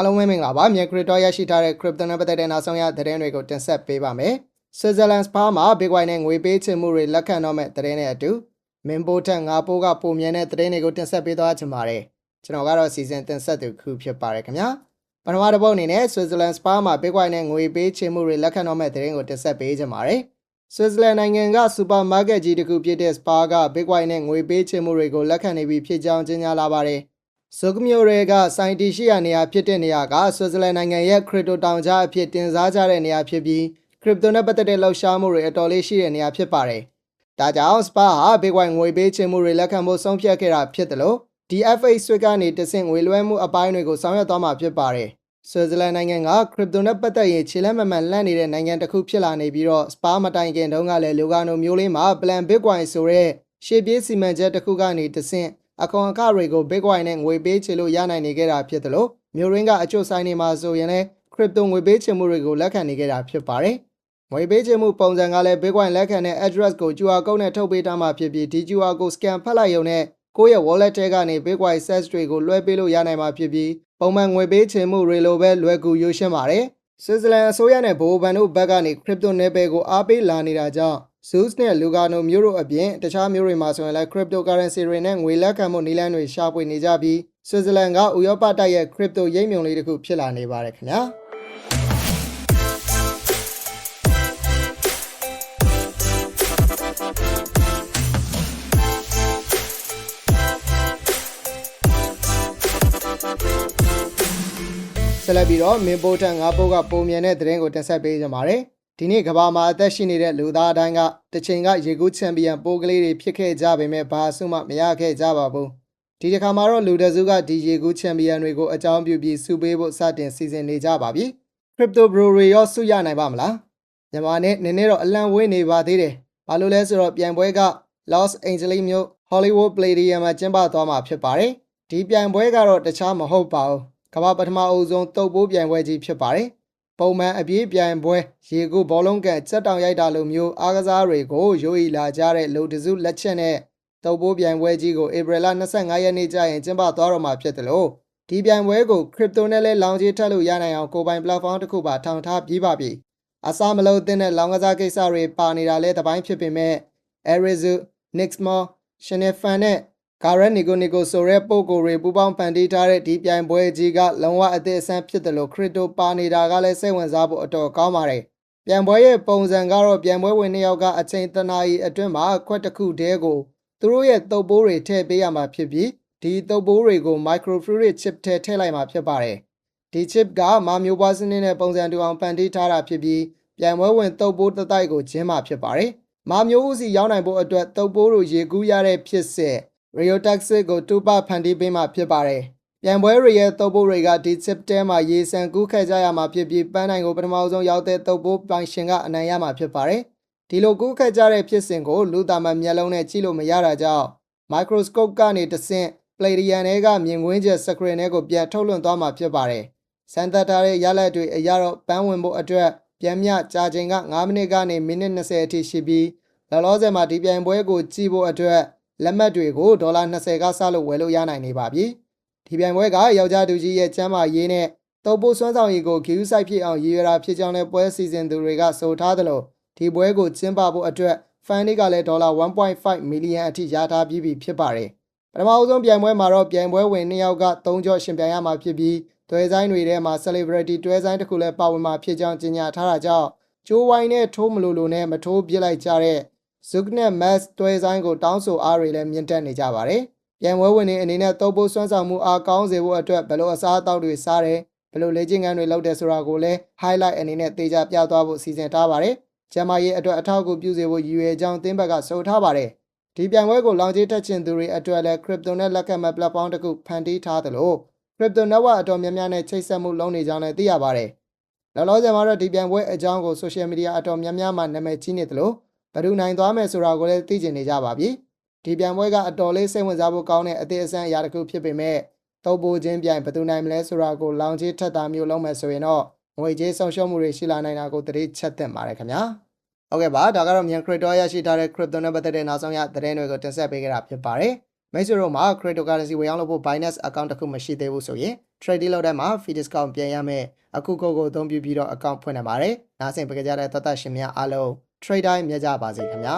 အားလုံးပဲမင်္ဂလာပါမြန် crypto ရရှိထားတဲ့ crypto နဲ့ပတ်သက်တဲ့နောက်ဆုံးရသတင်းတွေကိုတင်ဆက်ပေးပါမယ်။ Switzerland Spa မှာ Bitcoin နဲ့ငွေပေးချေမှုတွေလက်ခံတော့မဲ့သတင်းတွေအတူမင်ပိုးထက်ငါပိုးကပုံမြင်တဲ့သတင်းတွေကိုတင်ဆက်ပေးသွားချင်ပါတယ်။ကျွန်တော်ကတော့စီစဉ်တင်ဆက်သူခုဖြစ်ပါတယ်ခင်ဗျာ။ပထမတစ်ပုတ်အနေနဲ့ Switzerland Spa မှာ Bitcoin နဲ့ငွေပေးချေမှုတွေလက်ခံတော့မဲ့သတင်းကိုတင်ဆက်ပေးချင်ပါတယ်။ Switzerland နိုင်ငံက supermarket ကြီးတစ်ခုဖြစ်တဲ့ Spa က Bitcoin နဲ့ငွေပေးချေမှုတွေကိုလက်ခံနေပြီဖြစ်ကြောင်းကြေညာလာပါတယ်။ ဇုကမျိုးတွေကစိုင်းတီရှိရာနေရာဖြစ်တဲ့နေရာကဆွစ်ဇာလန်နိုင်ငံရဲ့ခရစ်တိုတောင်ကြားအဖြစ်တင်စားကြတဲ့နေရာဖြစ်ပြီးခရစ်တိုနဲ့ပတ်သက်တဲ့လှုပ်ရှားမှုတွေအတော်လေးရှိတဲ့နေရာဖြစ်ပါတယ်။ဒါကြောင့်စပါဟာဘေးကွိုင်ငွေပေးချေမှုတွေလက်ခံဖို့ဆုံးဖြတ်ခဲ့တာဖြစ်တယ်လို့ DFA ဆွေကနေတဆင့်ငွေလွှဲမှုအပိုင်းတွေကိုဆောင်ရွက်သွားမှာဖြစ်ပါတယ်။ဆွစ်ဇာလန်နိုင်ငံကခရစ်တိုနဲ့ပတ်သက်ရင်ခြေလက်မမှန်လန့်နေတဲ့နိုင်ငံတစ်ခုဖြစ်လာနေပြီးတော့စပါမတိုင်ခင်တုန်းကလည်းလူကာနိုမျိုးလေးမှာ plan bitcoin ဆိုတဲ့ရှေ့ပြေးစီမံချက်တစ်ခုကနေတဆင့် အခွန်အခတွေကို Bitcoin နဲ့ငွေပေးချေလို့ရနိုင်နေခဲ့တာဖြစ်တယ်လို့မျိုးရင်းကအချို့ဆိုင်တွေမှာဆိုရင်လည်း crypto ငွေပေးချေမှုတွေကိုလက်ခံနေခဲ့တာဖြစ်ပါတယ်။ငွေပေးချေမှုပုံစံကလည်း Bitcoin လက်ခံတဲ့ address ကို QR code နဲ့ထုတ်ပေးထားမှာဖြစ်ပြီးဒီ QR code scan ဖတ်လိုက်ရုံနဲ့ကိုယ့်ရဲ့ wallet ထဲကနေ Bitcoin sets တွေကိုလွှဲပေးလို့ရနိုင်မှာဖြစ်ပြီးပုံမှန်ငွေပေးချေမှုတွေလိုပဲလွယ်ကူရိုးရှင်းပါတယ်။ဆွစ်ဇာလန်အစိုးရနဲ့ဘိုးဘန်တို့ဘက်ကနေ crypto နယ်ပယ်ကိုအားပေးလာနေတာကြောင့် Zeus နဲ့ Lugano မျိုးတို့အပြင်တခြားမျိုးတွေမှာဆိုရင်လည်း cryptocurrency တွေနဲ့ငွေလက်ခံမှုနည်းလမ်းတွေရှာဖွေနေကြပြီး Switzerland ကဥရောပတိုက်ရဲ့ crypto ရိပ်မြုံလေးတစ်ခုဖြစ်လာနေပါတယ်ခင်ဗျာ ဆက်လက်ပြီးတော့မင်းပိုးထက်ငါးပိုးကပုံမြင်တဲ့သတင်းကိုတင်ဆက်ပေးကြပါမယ်။ ဒီနေ့ကမ္ဘာမှာအသက်ရှင်နေတဲ့လူသားအတိုင်းကတစ်ချိန်ကရေကူးချန်ပီယံပိုးကလေးတွေဖြစ်ခဲ့ကြပေမဲ့ဘာအဆုမှမရခဲ့ကြပါဘူး။ဒီတစ်ခါမှာတော့လူတစုကဒီရေကူးချန်ပီယံတွေကိုအကြောင်းပြုပြီးစုပေးဖို့စတင်စီစဉ်နေကြပါပြီ။ Crypto Bro တွေရောစုရနိုင်ပါမလား။မြန်မာနဲ့နည်းနည်းတော့အလန့်ဝေးနေပါသေးတယ်။ဘာလို့လဲဆိုတော့ပြိုင်ပွဲက Los Angeles မြို့ Hollywood Palladium မှာကျင်းပသွားမှာဖြစ်ပါတယ်။ဒီပြိုင်ပွဲကတော့တခြားမဟုတ်ပါဘူး။ကမ္ဘာပထမအဦးဆုံးတုပ်ပိုးပြိုင်ပွဲကြီးဖြစ်ပါတယ်။ ပုံမှန်အပြေးပြိုင်ပွဲရေကူဘောလုံးကန်စက်တောင်ရိုက်တာလိုမျိုးအားကစားတွေကိုရိုးရီလာကြတဲ့လူတစုလက်ချက်နဲ့တုပ်ပိုးပြိုင်ပွဲကြီးကိုဧပြီလ25ရက်နေ့ကျရင်ကျင်းပသွားတော့မှာဖြစ်တယ်လို့ဒီပြိုင်ပွဲကို crypto နဲ့လည်းလောင်ကြီးထက်လို့ရနိုင်အောင်ကိုပိုင် platform တစ်ခုပါထောင်ထားပြီးပါပြီ။အစားမလို့တဲ့လောင်ကစားကိစ္စတွေပါနေတာလဲတပိုင်းဖြစ်ပေမဲ့ Arizu, Nixmore, Shinefan နဲ့ Karen Nico Nico ဆိုတဲ့ပုံကိုယ်တွေပူပေါင်းဖန်တီးထားတဲ့ဒီပြိုင်ပွဲကြီးကလုံးဝအသစ်အဆန်းဖြစ်တယ်လို့ crypto ပါနေတာကလည်းစိတ်ဝင်စားဖို့အတော်ကောင်းပါတယ်။ပြိုင်ပွဲရဲ့ပုံစံကတော့ပြိုင်ပွဲဝင်နှစ်ယောက်ကအချိန်တနာရီအတွင်းမှာခွက်တစ်ခုတည်းကိုသူတို့ရဲ့တုပ်ပိုးတွေထည့်ပေးရမှာဖြစ်ပြီးဒီတုပ်ပိုးတွေကို microfluidic chip ထဲထည့်လိုက်မှာဖြစ်ပါတယ်။ဒီ chip ကမာမျိုးပွားစနစ်နဲ့ပုံစံတူအောင်ဖန်တီးထားတာဖြစ်ပြီးပြိုင်ပွဲဝင်တုပ်ပိုးတစ်တိုက်ကိုကျင်းမှာဖြစ်ပါတယ်။မာမျိုးဦးစီရောက်နိုင်ဖို့အတွက်တုပ်ပိုးတို့ရေကူးရတဲ့ဖြစ်စေ Rio Taxi ကိုတူပဖန်တီးပေးမှဖြစ်ပါတယ်။ပြန်ပွဲတွေရဲ့တုပ်ပိုးတွေကဒီ chip ထဲမှာရေစံကူးခဲ့ကြရမှာဖြစ်ပြီးပန်းနိုင်ကိုပထမဆုံးရောက်တဲ့တုပ်ပိုးပိုင်ရှင်ကအနိုင်ရမှာဖြစ်ပါတယ်။ဒီလိုကူးခဲ့ကြတဲ့ဖြစ်စဉ်ကိုလူသားမှမျက်လုံးနဲ့ကြည့်လို့မရတာကြောင့် microscope ကနေတဆင့် Palladium တွေကမြင်ကွင်းချက် screen တွေကိုပြန်ထုတ်လွှင့်သွားမှာဖြစ်ပါတယ်။စမ်းသပ်ထားတဲ့ရလဒ်တွေအရတော့ပန်းဝင်ဖို့အတွက်ပြန်မြကြာချိန်က9မိနစ်ကနေမိနစ်20အထိရှိပြီးလောလောဆယ်မှာဒီပြိုင်ပွဲကိုကြည့်ဖို့အတွက် လက်မှတ်တွေကိုဒေါ်လာ20ကစလို့ဝယ်လို့ရနိုင်နေပါပြီ။ဒီပြိုင်ပွဲကယောက်ျားသူကြီးရဲ့ကျမ်းမာရေးနဲ့တုပ်ပိုးစွမ်းဆောင်ရည်ကိုဂယူးဆိုင်ဖြစ်အောင်ရည်ရွယ်တာဖြစ်ကြောင်းလည်းပွဲစီစဉ်သူတွေကဆိုထားသလိုဒီပွဲကိုကျင်းပဖို့အတွက်ဖန်တွေကလည်းဒေါ်လာ1.5မီလီယံအထိရထားပြီးပြီဖြစ်ပါတယ်။ပထမအဆုံးပြိုင်ပွဲမှာတော့ပြိုင်ပွဲဝင်နှစ်ယောက်က၃ကြော့ရှင်ပြိုင်ရမှာဖြစ်ပြီးတွဲဆိုင်တွေထဲမှာ celebrity တွဲဆိုင်တစ်ခုလည်းပါဝင်မှာဖြစ်ကြောင်းကြေညာထားတာကြောင့်ကျိုးဝိုင်းနဲ့ထိုးမလို့လို့နဲ့မထိုးပြစ်လိုက်ကြတဲ့ Zook နဲ့ Max တွဲဆိုင်ကိုတောင်းဆိုအားတွေလည်းမြင့်တက်နေကြပါတယ်။ပြန်ပွဲဝင်နေအနေနဲ့တုပ်ပိုးစွမ်းဆောင်မှုအားကောင်းစေဖို့အတွက်ဘယ်လိုအစားအသောက်တွေစားတယ်ဘယ်လိုလေ့ကျင့်ခန်းတွေလုပ်တယ်ဆိုတာကိုလည်း highlight အနေနဲ့သေချာပြသွားဖို့စီစဉ်ထားပါတယ်။ကျမရဲ့အတွက်အထောက်အကူပြုစေဖို့ရည်ရွယ်ကြောင်းသင်းဘက်ကဆိုထားပါတယ်။ဒီပြိုင်ပွဲကိုလောင်ကျေးတက်ချင်သူတွေအတွက်လည်း crypto နဲ့လက်ခံမဲ့ platform တစ်ခုဖန်တီးထားသလို crypto network အတော်များများနဲ့ချိတ်ဆက်မှုလုပ်နေကြောင်းလည်းသိရပါတယ်။လောလောဆယ်မှာတော့ဒီပြိုင်ပွဲအကြောင်းကို social media အတော်များများမှာနာမည်ကြီးနေသလို ဘယ်သူနိုင်သွားမယ်ဆိုတာကိုလည်းသိကျင်နေကြပါပြီဒီပြိုင်ပွဲကအတော်လေးစိတ်ဝင်စားဖို့ကောင်းတဲ့အသေးအဆန်းအရာတစ်ခုဖြစ်ပေမဲ့တုပ်ပိုးချင်းပြိုင်ဘယ်သူနိုင်မလဲဆိုတာကိုလောင်ချီထက်တာမျိုးလုံးမယ်ဆိုရင်တော့ငွေကြေးဆုံးရှုံးမှုတွေရှိလာနိုင်တာကိုသတိချက်သင့်ပါတယ်ခင်ဗျာဟုတ်ကဲ့ပါဒါကတော့မြန် crypto ရရှိထားတဲ့ crypto နဲ့ပတ်သက်တဲ့နောက်ဆုံးရသတင်းတွေကိုတင်ဆက်ပေးခဲ့တာဖြစ်ပါတယ်မိတ်ဆွေတို့မှာ cryptocurrency ဝယ်ရောင်းလုပ်ဖို့ Binance account တစ်ခုမရှိသေးဘူးဆိုရင် trading လုပ်တဲ့မှာ fee discount ပြန်ရမယ်အခုကိုကိုအသုံးပြုပြီးတော့ account ဖွင့်နေပါတယ်နားဆင်ပေးကြတဲ့သတ်သတ်ရှင်များအားလုံး trade တိုင်းမြတ်ကြပါစေခင်ဗျာ